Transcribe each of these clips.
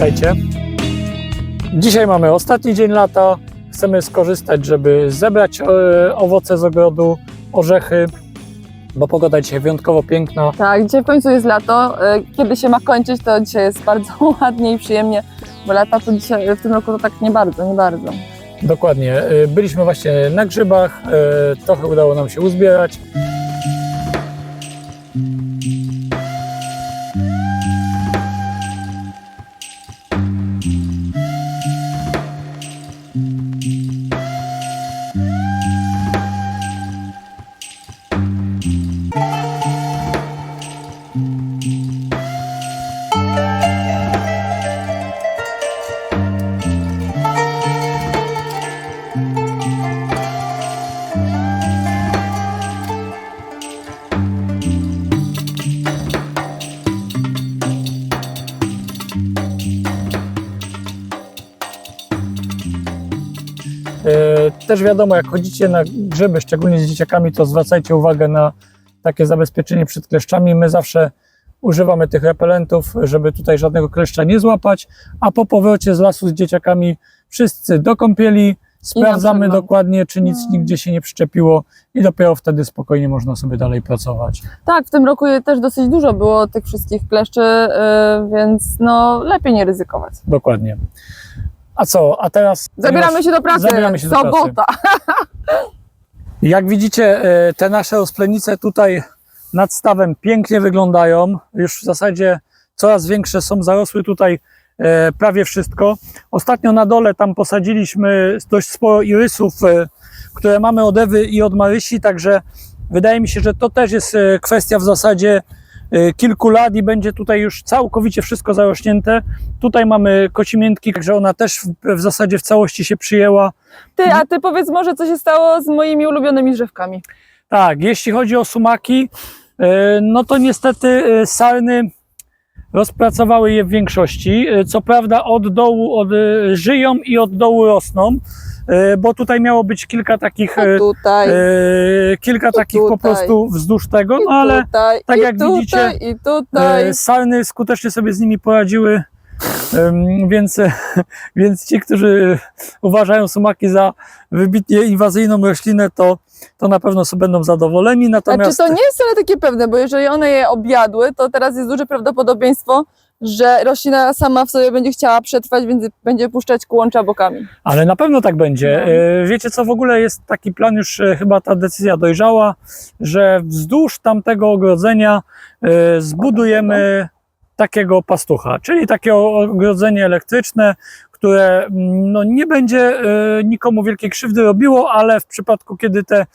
Witajcie. Dzisiaj mamy ostatni dzień lata. Chcemy skorzystać, żeby zebrać e, owoce z ogrodu, orzechy, bo pogoda dzisiaj wyjątkowo piękna. Tak, dzisiaj w końcu jest lato. E, Kiedy się ma kończyć, to dzisiaj jest bardzo ładnie i przyjemnie, bo lata to dzisiaj, w tym roku to tak nie bardzo, nie bardzo. Dokładnie. E, Byliśmy właśnie na grzybach, trochę udało nam się uzbierać. Też wiadomo, jak chodzicie na grzyby, szczególnie z dzieciakami, to zwracajcie uwagę na takie zabezpieczenie przed kleszczami. My zawsze używamy tych repelentów, żeby tutaj żadnego kleszcza nie złapać, a po powrocie z lasu z dzieciakami wszyscy do kąpieli, sprawdzamy dokładnie, czy nic No. nigdzie się nie przyczepiło i dopiero wtedy spokojnie można sobie dalej pracować. Tak, w tym roku też dosyć dużo było tych wszystkich kleszczy, e, więc no lepiej nie ryzykować. Dokładnie. A co? A teraz. Zabieramy się do pracy. Zabieramy się do pracy. Jak widzicie, e, te nasze rozplenice tutaj nad stawem pięknie wyglądają. Już w zasadzie coraz większe są, zarosły tutaj e, prawie wszystko. Ostatnio na dole tam posadziliśmy dość sporo irysów, e, które mamy od Ewy i od Marysi, także wydaje mi się, że to też jest kwestia w zasadzie kilku lat i będzie tutaj już całkowicie wszystko zarośnięte. Tutaj mamy kocimiętki, także ona też w, w zasadzie w całości się przyjęła. Ty, a ty powiedz może, co się stało z moimi ulubionymi drzewkami. Tak, jeśli chodzi o sumaki, e, no to niestety e, sarny rozpracowały je w większości. Co prawda od dołu od, żyją i od dołu rosną, bo tutaj miało być kilka takich, e, tutaj, e, kilka takich po tutaj. prostu wzdłuż tego, no ale tutaj, tak jak tutaj, widzicie, i tutaj. e, sarny skutecznie sobie z nimi poradziły. Więc, e, więc ci, którzy uważają sumaki za wybitnie inwazyjną roślinę, to, to na pewno sobie będą zadowoleni. Natomiast to nie jest wcale takie pewne, bo jeżeli one je objadły, to teraz jest duże prawdopodobieństwo, że roślina sama w sobie będzie chciała przetrwać, więc będzie puszczać kłącza bokami. Ale na pewno tak będzie. No. E, Wiecie co, w ogóle jest taki plan, już e, chyba ta decyzja dojrzała, że wzdłuż tamtego ogrodzenia e, zbudujemy takiego pastucha, czyli takie ogrodzenie elektryczne, które mm, no, nie będzie nikomu wielkiej krzywdy robiło, ale w przypadku, kiedy te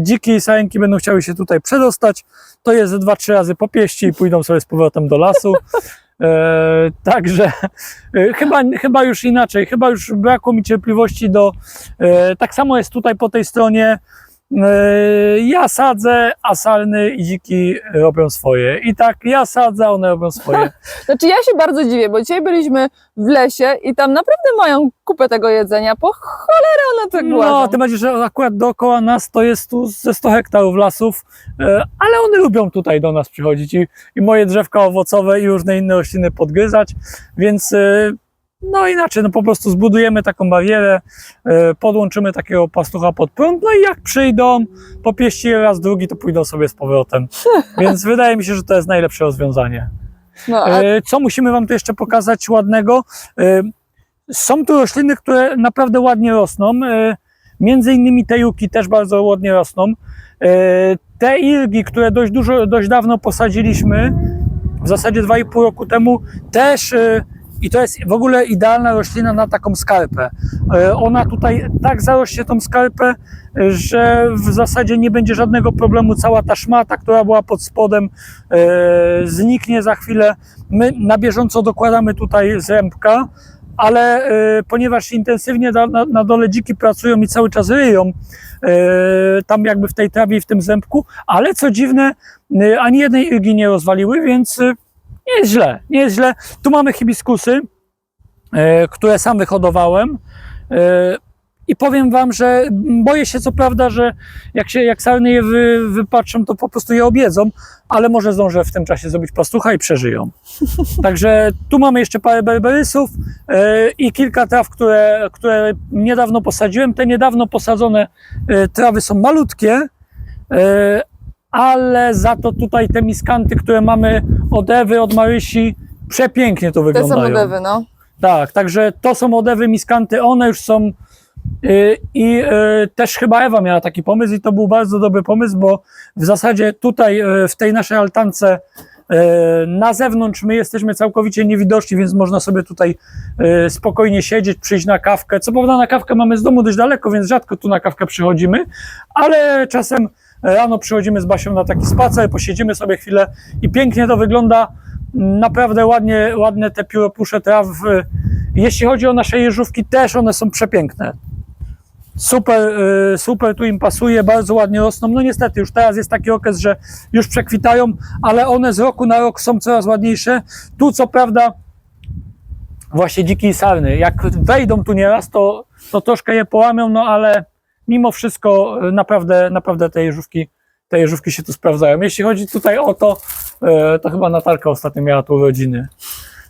dziki sajenki będą chciały się tutaj przedostać, to je ze dwa, trzy razy popieści i pójdą sobie z powrotem do lasu. E, także e, chyba, chyba już inaczej, chyba już brakło mi cierpliwości do. E, tak samo jest tutaj po tej stronie. E, ja sadzę, a salny i dziki robią swoje. I tak ja sadzę, a one robią swoje. Znaczy ja się bardzo dziwię, bo dzisiaj byliśmy w lesie i tam naprawdę mają kupę tego jedzenia. Po cholerę one tak No, gładzą. tym bardziej, że akurat dookoła nas to jest tu ze 100 hektarów lasów, e, ale one lubią tutaj do nas przychodzić i, i moje drzewka owocowe i różne inne rośliny podgryzać, więc e, no inaczej, no po prostu zbudujemy taką barierę, e, podłączymy takiego pastucha pod prąd, no i jak przyjdą, popieści raz, drugi, to pójdą sobie z powrotem. Więc wydaje mi się, że to jest najlepsze rozwiązanie. No, a E, Co musimy Wam tu jeszcze pokazać ładnego? E, Są tu rośliny, które naprawdę ładnie rosną. Między innymi te juki też bardzo ładnie rosną. Te irgi, które dość dużo, dość dawno posadziliśmy, w zasadzie 2,5 roku temu, też i to jest w ogóle idealna roślina na taką skarpę. E, Ona tutaj tak zarośnie tą skarpę, e, że w zasadzie nie będzie żadnego problemu. Cała ta szmata, która była pod spodem, e, zniknie za chwilę. My na bieżąco dokładamy tutaj zrębka, ale ponieważ intensywnie na, dole dziki pracują i cały czas ryją, tam jakby w tej trawie i w tym zębku, ale co dziwne, ani jednej irgi nie rozwaliły, więc nie jest źle, nie jest źle. Tu mamy hibiskusy, e, które sam wyhodowałem. E, I powiem wam, że boję się co prawda, że jak się jak sarny je wy, wypatrzą, to po prostu je objedzą, ale może zdążę w tym czasie zrobić pastucha i przeżyją. Także tu mamy jeszcze parę berberysów e, i kilka traw, które, które niedawno posadziłem. Te niedawno posadzone trawy są malutkie, ale za to tutaj te miskanty, które mamy od Ewy, od Marysi, przepięknie to Te wyglądają. samodewy, no. Tak, także to są odewy miskanty, one już są y, i y, też chyba Ewa miała taki pomysł i to był bardzo dobry pomysł, bo w zasadzie tutaj y, w tej naszej altance na zewnątrz my jesteśmy całkowicie niewidoczni, więc można sobie tutaj spokojnie siedzieć, przyjść na kawkę. Co prawda na kawkę mamy z domu dość daleko, więc rzadko tu na kawkę przychodzimy, ale czasem rano przychodzimy z Basią na taki spacer, posiedzimy sobie chwilę i pięknie to wygląda. Naprawdę ładnie, ładne te pióropusze traw. Jeśli chodzi o nasze jeżówki, też one są przepiękne. Super, y, super tu im pasuje, bardzo ładnie rosną. No niestety, już teraz jest taki okres, że już przekwitają, ale one z roku na rok są coraz ładniejsze. Tu co prawda właśnie dziki i sarny, jak wejdą tu nieraz, to, to troszkę je połamią, no ale mimo wszystko y, naprawdę, naprawdę te jeżówki, te jeżówki się tu sprawdzają. Jeśli chodzi tutaj o to, y, to chyba Natalka ostatnio miała tu urodziny.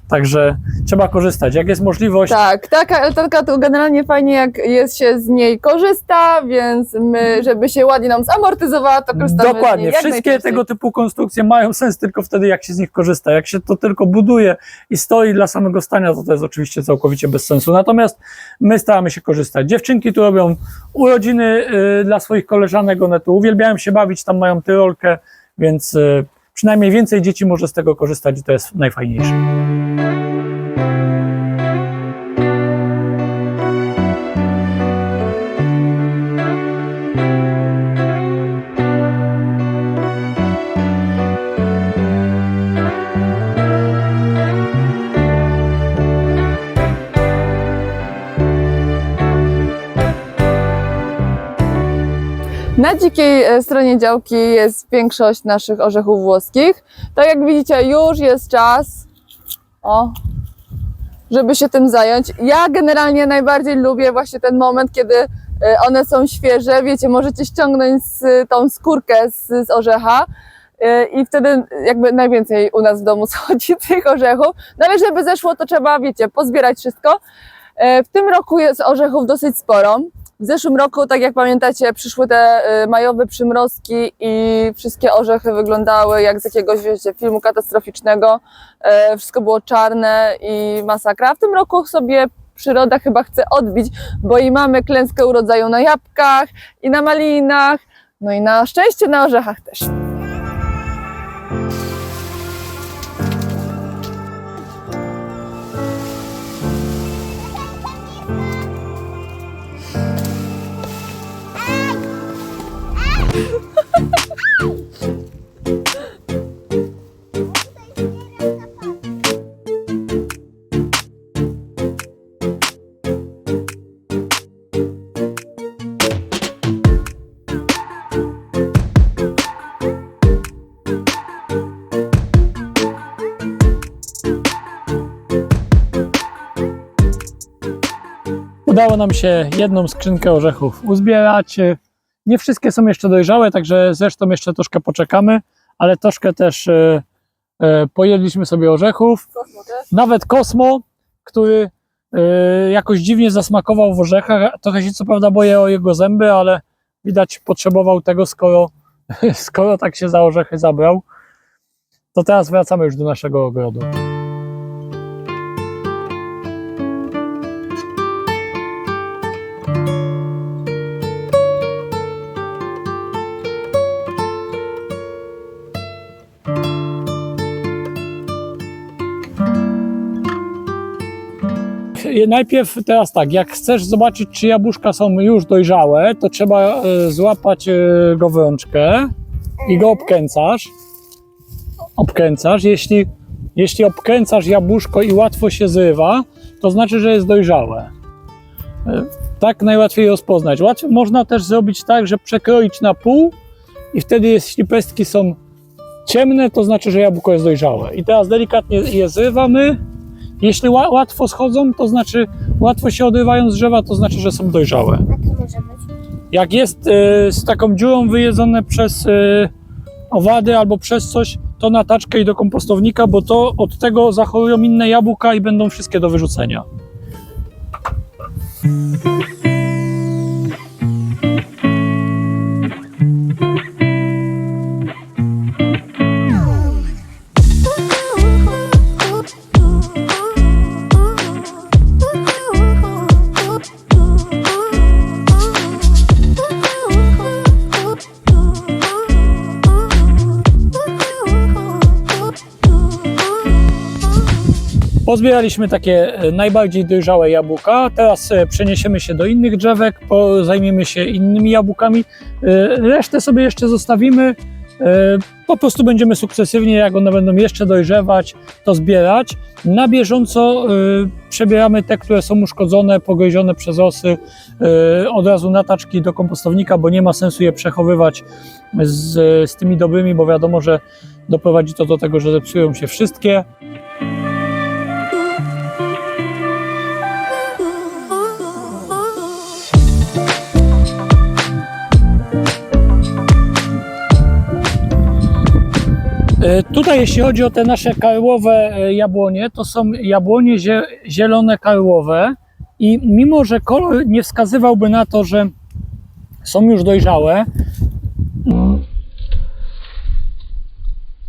Także trzeba korzystać. Jak jest możliwość, Tak, taka eltanka to generalnie fajnie jak jest się z niej korzysta, więc my, żeby się ładnie nam zamortyzowała, to korzystamy z Dokładnie. niej jak Wszystkie tego typu konstrukcje mają sens tylko wtedy, jak się z nich korzysta. Jak się to tylko buduje i stoi dla samego stania, to to jest oczywiście całkowicie bez sensu. Natomiast my staramy się korzystać. Dziewczynki tu robią urodziny y, dla swoich koleżanek, one tu uwielbiają się bawić, tam mają tyrolkę, więc y, przynajmniej więcej dzieci może z tego korzystać i to jest najfajniejsze. Na dzikiej e, stronie działki jest większość naszych orzechów włoskich. Tak jak widzicie, już jest czas, o, żeby się tym zająć. Ja generalnie najbardziej lubię właśnie ten moment, kiedy e, one są świeże. Wiecie, możecie ściągnąć z, tą skórkę z, z orzecha. e, I wtedy jakby najwięcej u nas w domu schodzi tych orzechów. No ale żeby zeszło, to trzeba, wiecie, pozbierać wszystko. W tym roku jest orzechów dosyć sporo. W zeszłym roku, tak jak pamiętacie, przyszły te y, majowe przymrozki i wszystkie orzechy wyglądały jak z jakiegoś wiecie, filmu katastroficznego. E, Wszystko było czarne i masakra. W tym roku sobie przyroda chyba chce odbić, bo i mamy klęskę urodzaju na jabłkach i na malinach, no i na szczęście na orzechach też. Udało nam się jedną skrzynkę orzechów uzbierać. Nie wszystkie są jeszcze dojrzałe, także zresztą jeszcze troszkę poczekamy, ale troszkę też e, e, pojedliśmy sobie orzechów. Nawet Kosmo, który e, jakoś dziwnie zasmakował w orzechach. Trochę się co prawda boję o jego zęby, ale widać potrzebował tego, skoro, skoro tak się za orzechy zabrał. To teraz wracamy już do naszego ogrodu. Najpierw teraz tak, jak chcesz zobaczyć, czy jabłuszka są już dojrzałe, to trzeba e, złapać e, go w rączkę i go obkręcasz. Obkręcasz. Jeśli, jeśli obkręcasz jabłuszko i łatwo się zrywa, to znaczy, że jest dojrzałe. E, Tak najłatwiej rozpoznać. Łatwo, można też zrobić tak, że przekroić na pół i wtedy jeśli pestki są ciemne, to znaczy, że jabłko jest dojrzałe. I teraz delikatnie je zrywamy Jeśli ła- łatwo schodzą, to znaczy łatwo się odrywają z drzewa, to znaczy, że są dojrzałe. A to może być? Jak jest y, z taką dziurą wyjedzone przez y, owady albo przez coś, to na taczkę i do kompostownika, bo to od tego zachorują inne jabłka i będą wszystkie do wyrzucenia. Pozbieraliśmy takie e, najbardziej dojrzałe jabłka. Teraz e, przeniesiemy się do innych drzewek, zajmiemy się innymi jabłkami. E, Resztę sobie jeszcze zostawimy. Po prostu będziemy sukcesywnie, jak one będą jeszcze dojrzewać, to zbierać. Na bieżąco przebieramy te, które są uszkodzone, pogryzione przez osy, od razu na taczki do kompostownika, bo nie ma sensu je przechowywać z, z tymi dobrymi, bo wiadomo, że doprowadzi to do tego, że zepsują się wszystkie. Tutaj, jeśli chodzi o te nasze karłowe e, jabłonie, to są jabłonie zie zielone karłowe i mimo, że kolor nie wskazywałby na to, że są już dojrzałe,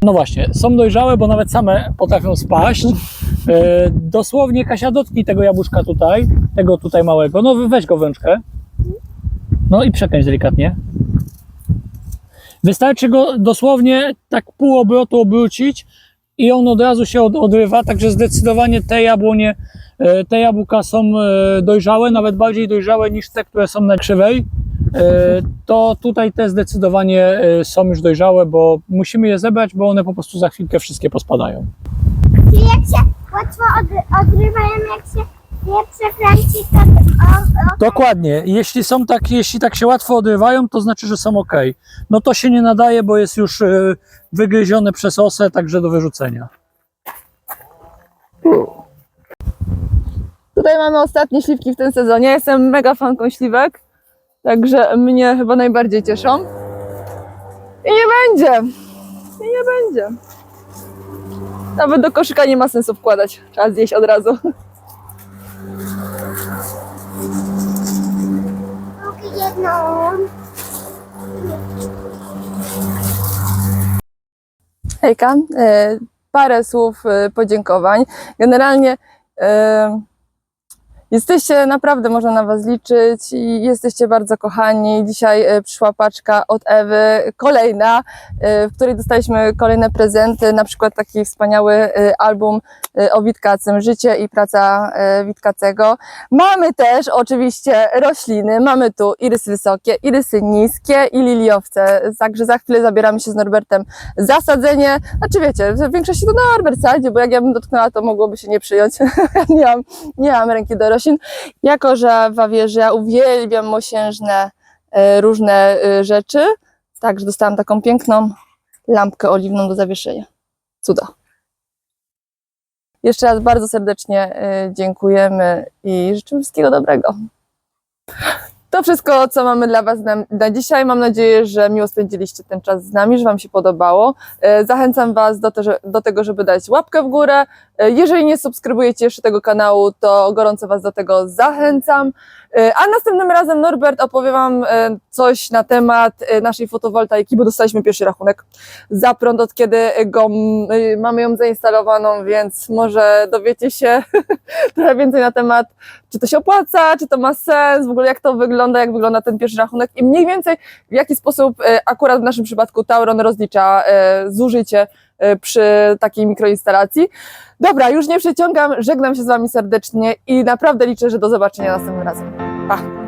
no właśnie, są dojrzałe, bo nawet same potrafią spaść. E, dosłownie, Kasia, dotknij tego jabłuszka tutaj, tego tutaj małego, no weź go w rączkę. No i przekręć delikatnie. Wystarczy go dosłownie tak pół obrotu obrócić i on od razu się od, odrywa, także zdecydowanie te jabłonie, e, te jabłka są e, dojrzałe, nawet bardziej dojrzałe niż te, które są na krzywej. E, To tutaj te zdecydowanie są już dojrzałe, bo musimy je zebrać, bo one po prostu za chwilkę wszystkie pospadają. Czyli jak się łatwo od, odrywają, jak się nie przekręci, to o, o, Dokładnie. Jeśli są tak, jeśli tak się łatwo odrywają, to znaczy, że są ok. No to się nie nadaje, bo jest już e, wygryzione przez osę, także do wyrzucenia. Tutaj mamy ostatnie śliwki w tym sezonie. Jestem mega fanką śliwek, także mnie chyba najbardziej cieszą. I nie będzie. I nie będzie. Nawet do koszyka nie ma sensu wkładać. Trzeba zjeść od razu. Jedną. Hejka, e, parę słów e, podziękowań. Generalnie e, jesteście naprawdę, można na Was liczyć i jesteście bardzo kochani. Dzisiaj e, przyszła paczka od Ewy, kolejna, e, w której dostaliśmy kolejne prezenty, na przykład taki wspaniały e, album o Witkacym, Życie i praca Witkacego. Mamy też oczywiście rośliny, mamy tu irysy wysokie, irysy niskie i liliowce, także za chwilę zabieramy się z Norbertem zasadzenie. Znaczy wiecie, w większości to Norbert sadzi, bo jak ja bym dotknęła, to mogłoby się nie przyjąć. nie, mam, nie mam ręki do roślin. Jako, że w Awierze ja uwielbiam mosiężne e, różne e, rzeczy, także dostałam taką piękną lampkę oliwną do zawieszenia. Cuda. Jeszcze raz bardzo serdecznie e, dziękujemy i życzymy wszystkiego dobrego. To wszystko, co mamy dla Was na, na dzisiaj. Mam nadzieję, że miło spędziliście ten czas z nami, że Wam się podobało. E, Zachęcam Was do, to, że, do tego, żeby dać łapkę w górę. E, Jeżeli nie subskrybujecie jeszcze tego kanału, to gorąco Was do tego zachęcam. E, A następnym razem Norbert opowie Wam coś na temat naszej fotowoltaiki, bo dostaliśmy pierwszy rachunek za prąd, od kiedy go, y, mamy ją zainstalowaną, więc może dowiecie się trochę więcej na temat, czy to się opłaca, czy to ma sens, w ogóle jak to wygląda, jak wygląda ten pierwszy rachunek i mniej więcej w jaki sposób e, akurat w naszym przypadku Tauron rozlicza e, zużycie e, przy takiej mikroinstalacji. Dobra, już nie przeciągam, żegnam się z Wami serdecznie i naprawdę liczę, że do zobaczenia następnym razem. Pa!